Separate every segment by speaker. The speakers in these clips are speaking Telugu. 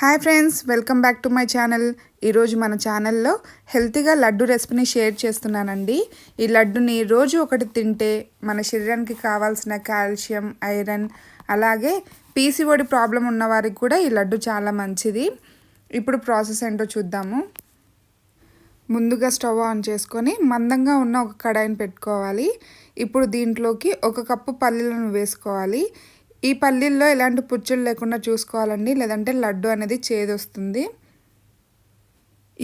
Speaker 1: Hi friends welcome back to my channel. ఈరోజు మన ఛానల్లో హెల్తీగా లడ్డు రెసిపీని షేర్ చేస్తున్నానండి. ఈ లడ్డుని రోజు ఒకటి తింటే మన శరీరానికి కావాల్సిన కాల్షియం ఐరన్ అలాగే పీసీఓడి ప్రాబ్లం ఉన్నవారికి కూడా ఈ లడ్డు చాలా మంచిది. ఇప్పుడు ప్రాసెస్ ఏంటో చూద్దాము. ముందుగా స్టవ్ ఆన్ చేసుకొని మందంగా ఉన్న ఒక కడాయిని పెట్టుకోవాలి. ఇప్పుడు దీంట్లోకి ఒక కప్పు పల్లీలను వేసుకోవాలి. ఈ పల్లీల్లో ఎలాంటి పుచ్చులు లేకుండా చూసుకోవాలండి లేదంటే లడ్డు అనేది చేదొస్తుంది.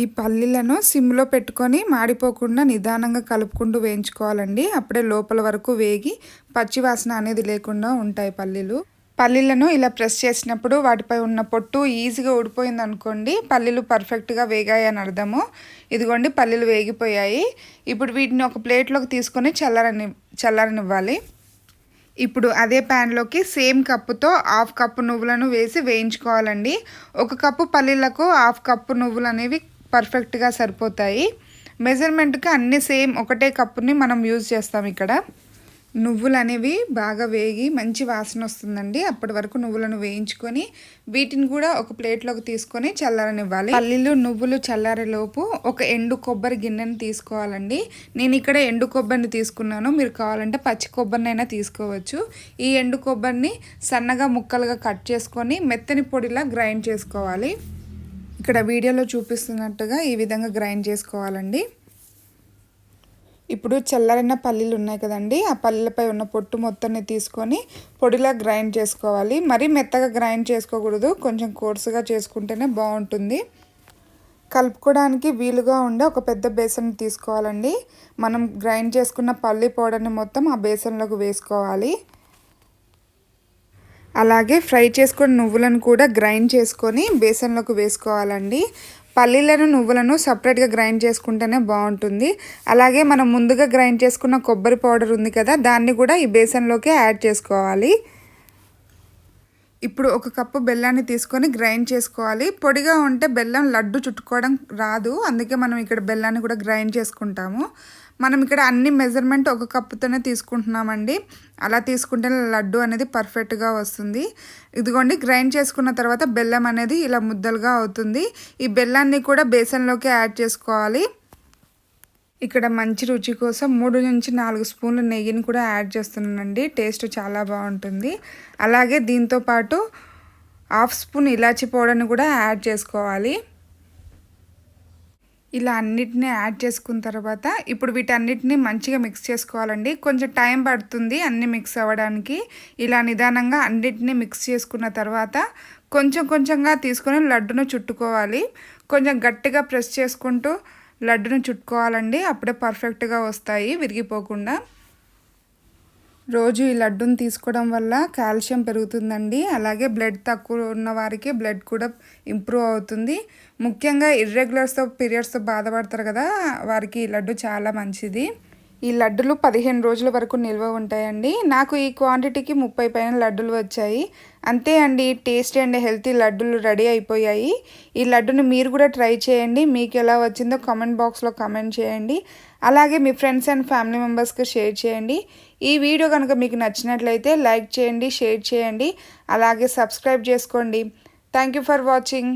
Speaker 1: ఈ పల్లీలను సిమ్లో పెట్టుకొని మాడిపోకుండా నిదానంగా కలుపుకుంటూ వేయించుకోవాలండి. అప్పుడే లోపల వరకు వేగి పచ్చివాసన అనేది లేకుండా ఉంటాయి పల్లీలు. పల్లీలను ఇలా ప్రెస్ చేసినప్పుడు వాటిపై ఉన్న పొట్టు ఈజీగా ఊడిపోయింది అనుకోండి పల్లీలు పర్ఫెక్ట్గా వేగాయి అని అర్థము. ఇదిగోండి పల్లీలు వేగిపోయాయి. ఇప్పుడు వీటిని ఒక ప్లేట్లోకి తీసుకొని చల్లారని చల్లారనివ్వాలి. ఇప్పుడు అదే ప్యాన్లోకి సేమ్ కప్పుతో హాఫ్ కప్పు నువ్వులను వేసి వేయించుకోవాలండి. ఒక కప్పు పల్లీలకు హాఫ్ కప్పు నువ్వులు అనేవి పర్ఫెక్ట్గా సరిపోతాయి. మెజర్మెంట్కి అన్నీ సేమ్ ఒకటే కప్పుని మనం యూజ్ చేస్తాం ఇక్కడ. నువ్వులు అనేవి బాగా వేగి మంచి వాసన వస్తుందండి. అప్పటి వరకు నువ్వులను వేయించుకొని వీటిని కూడా ఒక ప్లేట్లోకి తీసుకొని చల్లారనివ్వాలి. పల్లీలు నువ్వులు చల్లారేలోపు ఒక ఎండు కొబ్బరి గిన్నెని తీసుకోవాలండి. నేను ఇక్కడ ఎండు కొబ్బరిని తీసుకున్నాను. మీరు కావాలంటే పచ్చి కొబ్బరినైనా తీసుకోవచ్చు. ఈ ఎండు కొబ్బరిని సన్నగా ముక్కలుగా కట్ చేసుకొని మెత్తని పొడిలా గ్రైండ్ చేసుకోవాలి. ఇక్కడ వీడియోలో చూపిస్తున్నట్టుగా ఈ విధంగా గ్రైండ్ చేసుకోవాలండి. ఇప్పుడు చల్లారిన పల్లీలు ఉన్నాయి కదండి ఆ పల్లీలపై ఉన్న పొట్టు మొత్తాన్ని తీసుకొని పొడిలా గ్రైండ్ చేసుకోవాలి. మరీ మెత్తగా గ్రైండ్ చేసుకోకూడదు కొంచెం కోర్సుగా చేసుకుంటేనే బాగుంటుంది. కలుపుకోవడానికి వీలుగా ఉండే ఒక పెద్ద బేసన్ తీసుకోవాలండి. మనం గ్రైండ్ చేసుకున్న పల్లి పౌడర్ని మొత్తం ఆ బేసన్లోకి వేసుకోవాలి. అలాగే ఫ్రై చేసుకున్న నువ్వులను కూడా గ్రైండ్ చేసుకొని బేసన్లోకి వేసుకోవాలండి. పల్లీలను నువ్వులను సపరేట్గా గ్రైండ్ చేసుకుంటేనే బాగుంటుంది. అలాగే మనం ముందుగా గ్రైండ్ చేసుకున్న కొబ్బరి పౌడర్ ఉంది కదా దాన్ని కూడా ఈ బేసన్లోకి యాడ్ చేసుకోవాలి. ఇప్పుడు ఒక కప్పు బెల్లాన్ని తీసుకొని గ్రైండ్ చేసుకోవాలి. పొడిగా ఉంటే బెల్లం లడ్డు చుట్టుకోవడం రాదు అందుకే మనం ఇక్కడ బెల్లాన్ని కూడా గ్రైండ్ చేసుకుంటాము. మనం ఇక్కడ అన్ని మెజర్మెంట్ ఒక కప్పుతోనే తీసుకుంటున్నామండి. అలా తీసుకుంటే లడ్డు అనేది పర్ఫెక్ట్గా వస్తుంది. ఇదిగోండి గ్రైండ్ చేసుకున్న తర్వాత బెల్లం అనేది ఇలా ముద్దలుగా అవుతుంది. ఈ బెల్లాన్ని కూడా బేసన్లోకి యాడ్ చేసుకోవాలి. ఇక్కడ మంచి రుచి కోసం మూడు నుంచి నాలుగు స్పూన్లు నెయ్యిని కూడా యాడ్ చేస్తున్నానండి. టేస్ట్ చాలా బాగుంటుంది. అలాగే దీంతో పాటు హాఫ్ స్పూన్ ఇలాచి పౌడర్ని కూడా యాడ్ చేసుకోవాలి. ఇలా అన్నిటిని యాడ్ చేసుకున్న తర్వాత ఇప్పుడు వీటన్నిటిని మంచిగా మిక్స్ చేసుకోవాలండి. కొంచెం టైం పడుతుంది అన్నీ మిక్స్ అవ్వడానికి. ఇలా నిదానంగా అన్నిటినీ మిక్స్ చేసుకున్న తర్వాత కొంచెం కొంచెంగా తీసుకొని లడ్డును చుట్టుకోవాలి. కొంచెం గట్టిగా ప్రెస్ చేసుకుంటూ లడ్డును చుట్టుకోవాలండి. అప్పుడే పర్ఫెక్ట్గా వస్తాయి విరిగిపోకుండా. రోజు ఈ లడ్డును తీసుకోవడం వల్ల కాల్షియం పెరుగుతుందండి. అలాగే బ్లడ్ తక్కువ ఉన్న వారికి బ్లడ్ కూడా ఇంప్రూవ్ అవుతుంది. ముఖ్యంగా ఇర్రెగ్యులర్స్తో పీరియడ్స్తో బాధపడతారు కదా వారికి ఈ లడ్డు చాలా మంచిది. ఈ లడ్డులు పదిహేను రోజుల వరకు నిల్వ ఉంటాయండి. నాకు ఈ క్వాంటిటీకి ముప్పై పైన లడ్డులు వచ్చాయి. అంతే అండి టేస్టీ అండ్ హెల్తీ లడ్డులు రెడీ అయిపోయాయి. ఈ లడ్డును మీరు కూడా ట్రై చేయండి. మీకు ఎలా వచ్చిందో కామెంట్ బాక్స్లో కామెంట్ చేయండి. అలాగే మీ ఫ్రెండ్స్ అండ్ ఫ్యామిలీ మెంబర్స్కి షేర్ చేయండి. ఈ వీడియో కనుక మీకు నచ్చినట్లయితే లైక్ చేయండి షేర్ చేయండి. అలాగే సబ్స్క్రైబ్ చేసుకోండి. Thank you for watching.